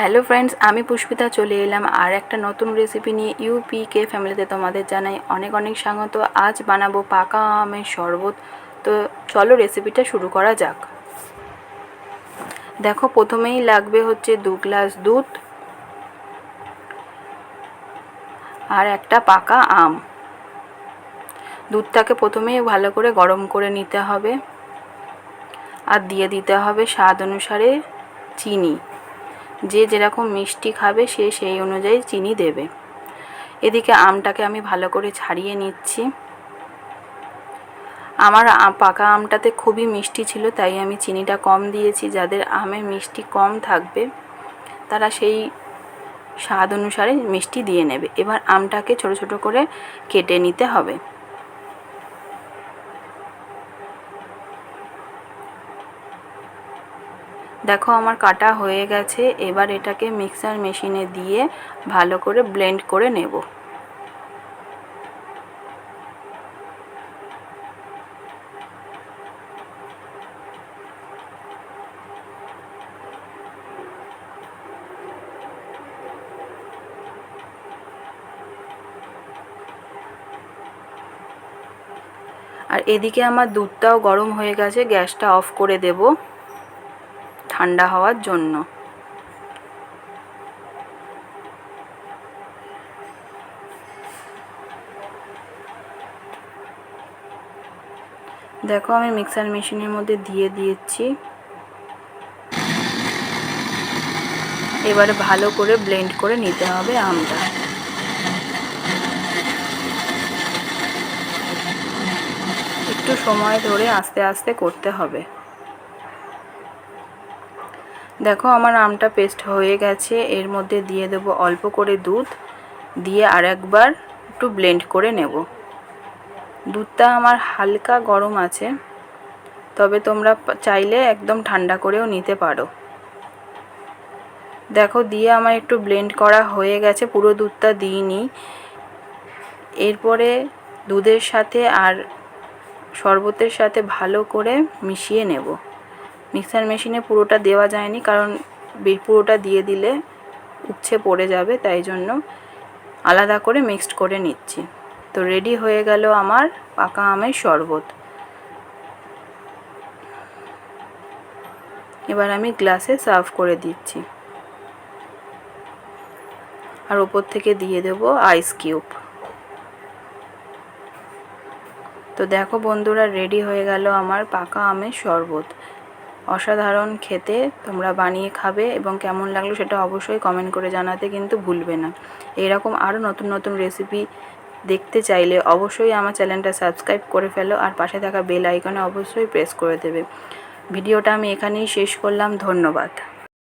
Hello friends আমি পুষ্পিতা চলে এলাম আর একটা নতুন রেসিপি নিয়ে ইউপি কে ফ্যামিলিতে তোমাদের জানাই অনেক অনেক স্বাগত। আজ বানাবো পাকা আমের শরবত। তো চলো রেসিপিটা শুরু করা যাক। দেখো, প্রথমেই লাগবে হচ্ছে দু গ্লাস দুধ আর একটা পাকা আম। দুধটাকে প্রথমেই ভালো করে গরম করে নিতে হবে। আর দিয়ে দিতে হবে স্বাদ অনুসারে চিনি। যে যেরকম মিষ্টি খাবে সে সেই অনুযায়ী চিনি দেবে। এদিকে আমটাকে আমি ভালো করে ছাড়িয়ে নিচ্ছি। আমার পাকা আমটাতে খুবই মিষ্টি ছিল, তাই আমি চিনিটা কম দিয়েছি। যাদের আমে মিষ্টি কম থাকবে, তারা সেই স্বাদ অনুসারে মিষ্টি দিয়ে নেবে। এবার আমটাকে ছোট ছোট করে কেটে নিতে হবে। দেখো আমার কাটা হয়ে গেছে, এবার এটাকে মিক্সার মেশিনে দিয়ে ভালো করে ব্লেন্ড করে নেব। আর এদিকে আমার দুধটাও গরম হয়ে গেছে, গ্যাসটা অফ করে দেবো। ঠান্ডা হওয়ার জন্য। দেখো আমি মিক্সার মেশিনের মধ্যে দিয়ে দিয়েছি। এবারে ভালো করে ব্লেন্ড করে নিতে হবে আমটা। একটু সময় ধরে আস্তে আস্তে করতে হবে। দেখো আমার আমটা পেস্ট হয়ে গেছে, এর মধ্যে দিয়ে দেব অল্প করে দুধ, দিয়ে আর একবার একটু ব্লেন্ড করে নেব। দুধটা আমার হালকা গরম আছে, তবে তোমরা চাইলে একদম ঠান্ডা করেও নিতে পারো। দেখো দিয়ে আমার একটু ব্লেন্ড করা হয়ে গেছে, পুরো দুধটা দিইনি। এরপরে দুধের সাথে আর শরবতের সাথে ভালো করে মিশিয়ে নেব। মিক্সার মেশিনে পুরোটা দেওয়া যায়নি, কারণ পুরোটা দিয়ে দিলে উচ্ছে পড়ে যাবে, তাই জন্য আলাদা করে মিক্সড করে নিচ্ছি। তো রেডি হয়ে গেল আমার পাকা আমের শরবত। এবার আমি গ্লাসে সার্ভ করে দিচ্ছি। আর ওপর থেকে দিয়ে দেব আইস কিউব তো দেখো বন্ধুরা রেডি হয়ে গেল আমার পাকা আমের শরবত। অসাধারণ খেতে তোমরা বানিয়ে খাবে এবং কেমন লাগল সেটা অবশ্যই কমেন্ট করে জানাতে কিন্তু ভুলবে না। এরকম আরও নতুন নতুন রেসিপি দেখতে চাইলে অবশ্যই আমার চ্যানেলটা সাবস্ক্রাইব করে ফেলো আর পাশে থাকা বেল আইকনে অবশ্যই প্রেস করে দেবে। ভিডিওটা আমি এখানেই শেষ করলাম, ধন্যবাদ।